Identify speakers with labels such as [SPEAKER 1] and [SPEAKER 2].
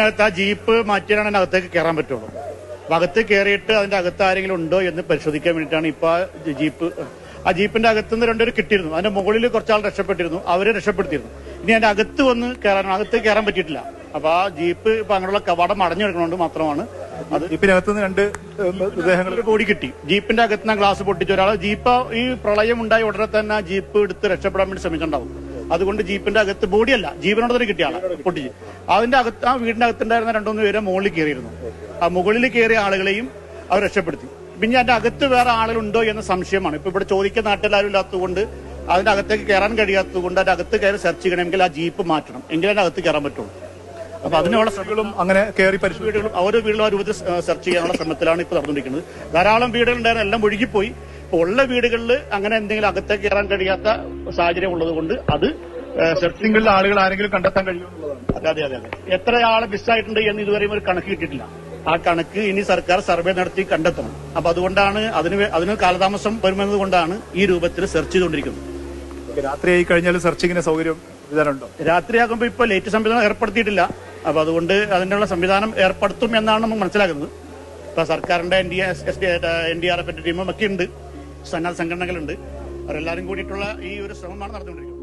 [SPEAKER 1] വീട്ടിനകത്ത് ആ ജീപ്പ് മാറ്റിയാണ് അതിന്റെ അകത്തേക്ക് കയറാൻ പറ്റുള്ളൂ. അകത്ത് കയറിയിട്ട് അതിന്റെ അകത്ത് ആരെങ്കിലും ഉണ്ടോ എന്ന് പരിശോധിക്കാൻ വേണ്ടിയിട്ടാണ് ഇപ്പൊ ആ ജീപ്പ് ആ ജീപ്പിന്റെ അകത്ത് നിന്ന് രണ്ടുപേർ കിട്ടിയിരുന്നു. അതിന്റെ മുകളിൽ കുറച്ചാൾ രക്ഷപ്പെട്ടിരുന്നു. അവരെ രക്ഷപ്പെടുത്തിയിരുന്നു. ഇനി അതിന്റെ അകത്ത് വന്ന് കയറാൻ അകത്ത് കയറാൻ പറ്റിയിട്ടില്ല. അപ്പൊ ആ ജീപ്പ് ഇപ്പൊ അങ്ങനെയുള്ള കവാടം അടഞ്ഞെടുക്കുന്നതുകൊണ്ട് മാത്രമാണ് അത്
[SPEAKER 2] ജീപ്പിനകത്ത് നിന്ന് രണ്ട് ഏഹ്,
[SPEAKER 1] കൂടി കിട്ടി. ജീപ്പിന്റെ അകത്ത് നിന്ന് ഗ്ലാസ് പൊട്ടിച്ച ഒരാൾ ജീപ്പ് ഈ പ്രളയം ഉണ്ടായി ഉടനെ തന്നെ ജീപ്പ് എടുത്ത് രക്ഷപ്പെടാൻ വേണ്ടി ശ്രമിച്ചിട്ടുണ്ടാവും അതുകൊണ്ട് ജീപ്പിന്റെ അകത്ത് ബോഡിയല്ല ജീവനോട് തന്നെ പൊട്ടി പൊട്ടിച്ച്. അതിന്റെ അകത്ത് ആ വീടിന്റെ അകത്തുണ്ടായിരുന്ന രണ്ടുമൂന്ന് പേരെ മുകളിൽ കയറിയിരുന്നു. ആ മുകളിൽ കയറിയ ആളുകളെയും അവർ രക്ഷപ്പെടുത്തി. പിന്നെ അതിന്റെ അകത്ത് വേറെ ആളുകളുണ്ടോ എന്ന സംശയമാണ്. ഇപ്പൊ ഇവിടെ ചോദിക്കുന്ന നാട്ടിലാരും ഇല്ലാത്തതുകൊണ്ട് അതിന്റെ അകത്തേക്ക് കയറാൻ കഴിയാത്തതുകൊണ്ട് അതിന്റെ അകത്ത് കയറി സെർച്ച് ചെയ്യണമെങ്കിൽ ആ ജീപ്പ് മാറ്റണം. എങ്കിലേ അതിന്റെ അകത്ത് കയറാൻ പറ്റുള്ളൂ. അപ്പൊ അതിനുള്ള
[SPEAKER 2] ശ്രമങ്ങളും അങ്ങനെ കയറി
[SPEAKER 1] വീടുകളും ഓരോ വീടുകളും ആ രൂപത്തിൽ സെർച്ച് ചെയ്യാനുള്ള ശ്രമത്തിലാണ് ഇപ്പൊ നടന്നുകൊണ്ടിരിക്കുന്നത്. ധാരാളം വീടുകൾ ഉണ്ടായിരുന്നു എല്ലാം ഒഴുകിപ്പോയി. ഉള്ള വീടുകളിൽ അങ്ങനെ എന്തെങ്കിലും അകത്തേക്ക് കയറാൻ കഴിയാത്ത സാഹചര്യം ഉള്ളത് കൊണ്ട് അത്
[SPEAKER 2] സെർച്ചിങ്ങിൽ ആളുകൾ ആരെങ്കിലും കണ്ടെത്താൻ കഴിയുമെന്നുള്ളതാണ്
[SPEAKER 1] അതെ അതെ അതെ അതെ. എത്ര ആളെ മിസ്സായിട്ടുണ്ട് എന്ന് ഇതുവരെയും ഒരു കണക്ക് കിട്ടിയിട്ടില്ല. ആ കണക്ക് ഇനി സർക്കാർ സർവേ നടത്തി കണ്ടെത്തണം. അപ്പൊ അതുകൊണ്ടാണ് അതിന് അതിന് കാലതാമസം വരുമെന്നത് കൊണ്ടാണ് ഈ രൂപത്തിൽ സെർച്ച് ചെയ്തുകൊണ്ടിരിക്കുന്നത്.
[SPEAKER 2] ആയി കഴിഞ്ഞാൽ സെർച്ചിങ്ങിന് സൗകര്യം വിധാനമുണ്ടോ
[SPEAKER 1] രാത്രിയാകുമ്പോൾ ഇപ്പോൾ ലേറ്റ് സംവിധാനം ഏർപ്പെടുത്തിയിട്ടില്ല. അപ്പൊ അതുകൊണ്ട് അതിനുള്ള സംവിധാനം ഏർപ്പെടുത്തും എന്നാണ് നമ്മൾ മനസ്സിലാക്കുന്നത് ഇപ്പൊ സർക്കാരിന്റെ N D N D R എഫിന്റെ ടീമും ഒക്കെ ഉണ്ട്. സന്നദ്ധ സംഘടനകളുണ്ട്. അവരെല്ലാവരും കൂടിയിട്ടുള്ള ഈ ഒരു ശ്രമമാണ് നടന്നുകൊണ്ടിരിക്കുന്നത്.